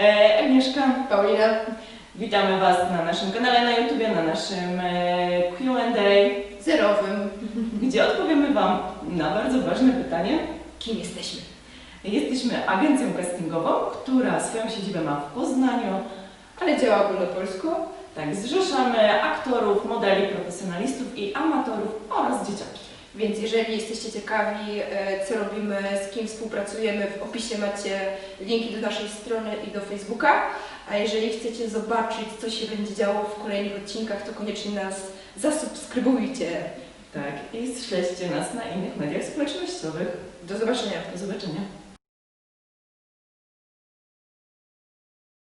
E, Agnieszka, Paulina. witamy Was na naszym kanale na YouTubie, na naszym e, Q&A, Zerowym. gdzie odpowiemy Wam na bardzo ważne pytanie. Kim jesteśmy? Jesteśmy agencją castingową, która swoją siedzibę ma w Poznaniu. Ale działa ogólnopolsko. Tak, zrzeszamy aktorów, modeli, profesjonalistów i amatorów oraz dzieciaki. Więc jeżeli jesteście ciekawi, e, co robimy, z kim współpracujemy, w opisie macie linki do naszej strony i do Facebooka. A jeżeli chcecie zobaczyć, co się będzie działo w kolejnych odcinkach, to koniecznie nas zasubskrybujcie. Tak, i śledźcie nas na innych mediach społecznościowych. Do zobaczenia. Do zobaczenia.